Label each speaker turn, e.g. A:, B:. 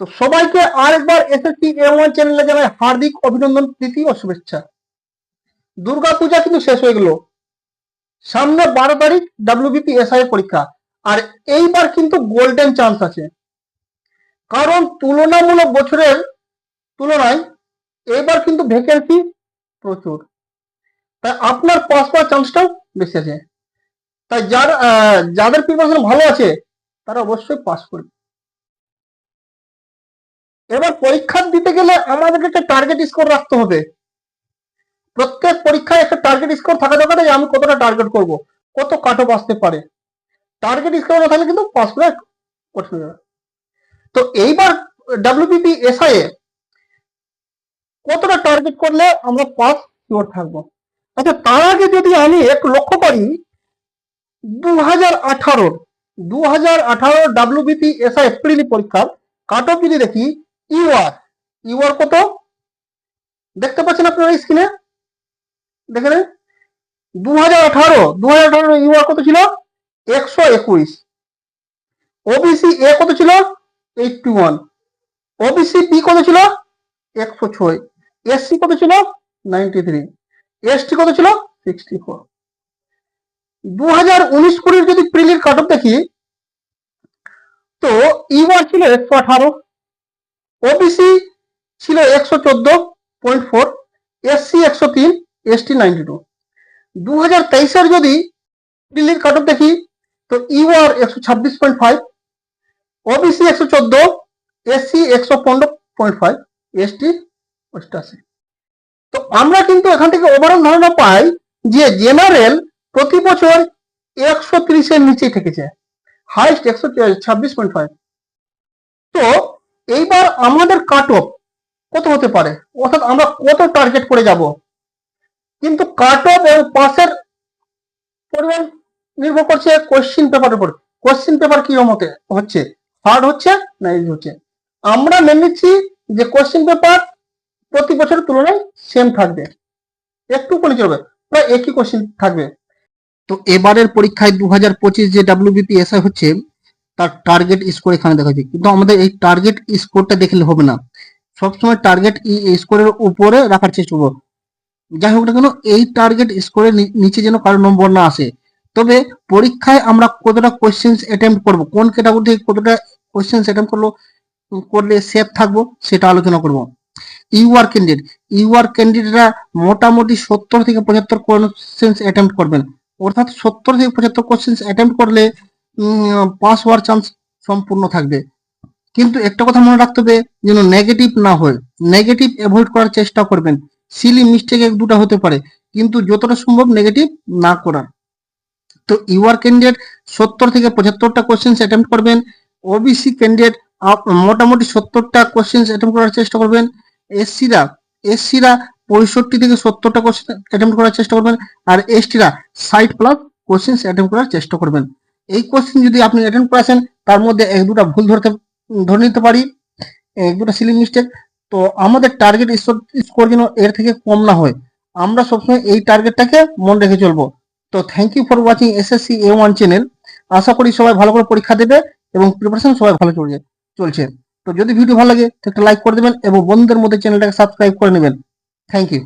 A: তো সবাইকে আরেকবার এসএসসি এ ওয়ান চ্যানেলে জানাই হার্দিক অভিনন্দন, প্রীতি ও শুভেচ্ছা। দুর্গাপূজা কিন্তু শেষ হয়ে গেল। সামনে বারো তারিখ ডাব্লিউবিপি এসআই পরীক্ষা। আর এইবার কিন্তু গোল্ডেন চান্স আছে। কারণ তুলনামূলক বছরের তুলনায় এবার কিন্তু ভ্যাকেন্সি প্রচুর। তাই আপনার পাস করার চান্সটাও বেশি আছে। তাই যার যাদের প্রিপারেশন ভালো আছে, তারা অবশ্যই পাস করবে। এবার পরীক্ষা দিতে গেলে আমাদেরকে একটা টার্গেট স্কোর রাখতে হবে। প্রত্যেক পরীক্ষায় একটা টার্গেট স্কোর থাকা দরকার আমি কতটা টার্গেট করব, কত কাট অফ আসতে পারে। টার্গেট স্কোর না থাকলে কিন্তু পাস করা কঠিন তো এইবার ডাব্লিউপিপি এসআই এ কতটা টার্গেট করলে আমরা পাস শিওর থাকব? আচ্ছা তার আগে যদি আমি একটু লক্ষ্য করি দু হাজার আঠারোর দু হাজার আঠারো ডাব্লিউবিপি এসআই এপ্রিল পরীক্ষার কাট অফ যদি দেখি ইউআর ইউআর কত? দেখতে পাচ্ছেন আপনারা স্ক্রিনে দেখে নেন। দু হাজার আঠারো দু হাজার আঠারো ইউআর কত ছিল? একশো একুশ। ওবিসি এ কত ছিল? এইটটি ওয়ান ওবিসি বি কত ছিল? একশো ছয়। এসসি কত ছিল? নাইনটি থ্রি এসটি কত ছিল? সিক্সটি ফোর দু হাজার উনিশ কুড়ির যদি প্রিলির কাট দেখি, তো ইউআর ছিল একশো আঠারো। ওবিসি ছিল একশো চোদ্দ পয়েন্ট ফোর এসসি একশো তিন এসটি নাইনটি টু। দু হাজার তেইশের যদি দিল্লির কাট দেখি, তো ইউআর একশো ছাব্বিশ পয়েন্ট ফাইভ ওবিসি একশো চোদ্দ এসসি একশো পনেরো পয়েন্ট ফাইভ এসটি অষ্টাশি। তো আমরা কিন্তু এখান থেকে ওভারঅল ধারণা পাই যে জেনারেল প্রতি বছর একশো তিরিশের নিচেই থেকেছে হাইস্ট একশো ছাব্বিশ পয়েন্ট ফাইভ তো এইবার আমাদের কাট অফ কত হতে পারে? অর্থাৎ আমরা কত টার্গেট করে যাব? কিন্তু কাট অফ এবং পাসের পরিমাণ নির্ভর করছে কোশ্চিন পেপারের উপর। কোশ্চিন পেপার কি মতে হচ্ছে? হার্ড হচ্ছে না ইজি হচ্ছে? আমরা মেনে নিচ্ছি যে কোশ্চিন পেপার প্রতি বছরের তুলনায় সেম থাকবে। একটু করে চলবে, প্রায় একই কোশ্চিন থাকবে। তো এবারের পরীক্ষায় দু হাজার পঁচিশ যে ডাব্লিউবিপি এসআই হচ্ছে তার টার্গেট স্কোর এখানে দেখা যাচ্ছে। কিন্তু আমাদের এই টার্গেট স্কোরটা দেখলে হবে না। সবসময় টার্গেট স্কোরের উপরে রাখার চেষ্টা করব। যাই হোক না কেন, এই টার্গেট স্কোরের নিচে যেন কারও নম্বর না আসে। তবে পরীক্ষায় আমরা কতটা কোশ্চেন্স অ্যাটেম্প করব, কোন ক্যাটাগরি থেকে কতটা কোশ্চেন্স অ্যাটেম্প করল করলে সেফ থাকব, সেটা আলোচনা করব। ইউআর ক্যান্ডিডেট ইউআর ক্যান্ডিডেটরা মোটামুটি সত্তর থেকে পঁচাত্তর কোশ্চেন্স অ্যাটেম্প করবেন। অর্থাৎ সত্তর থেকে পঁচাত্তর কোশ্চেন্স অ্যাটেম্প করলে পাস হওয়ার চান্স সম্পূর্ণ থাকবে। কিন্তু একটা কথা মনে রাখতে হবে, যেন নেগেটিভ না হয়। নেগেটিভ অ্যাভয়েড করার চেষ্টা করবেন। সিলি মিস্টেক এক দুটা হতে পারে, কিন্তু যতটা সম্ভব নেগেটিভ না করার। তো ইউআর ক্যান্ডিডেট সত্তর থেকে পঁচাত্তরটা কোশ্চেন্স অ্যাটেম্প করবেন। ওবিসি ক্যান্ডিডেট মোটামুটি সত্তরটা কোশ্চেন্স অ্যাটেম্প করার চেষ্টা করবেন। এসসিরা এসসিরা পঁয়ষট্টি থেকে সত্তরটা কোশ্চেন অ্যাটেম্প করার চেষ্টা করবেন। আর এসটিরা ষাট প্লাস কোশ্চেন্স অ্যাটেম্প করার চেষ্টা করবেন। এই কোশ্চেন যদি আপনি অ্যাটেম্প করেছেন, তার মধ্যে এক দুটা ভুল ধরতে, ধরে নিতে পারি, এক দুটা সিলিং মিস্টেক তো আমাদের টার্গেট স্কোর যেন এর থেকে কম না হয়। আমরা সবসময় এই টার্গেটটাকে মনে রেখে চলবো। তো thank you for watching SSC A one channel আশা করি সবাই ভালো করে পরীক্ষা দেবে এবং প্রিপারেশন সবাই ভালো চলছে চলছে। তো যদি ভিডিও ভালো লাগে, তো একটা লাইক করে দেবেন এবং বন্ধুদের মধ্যে চ্যানেলটাকে সাবস্ক্রাইব করে নেবেন। Thank you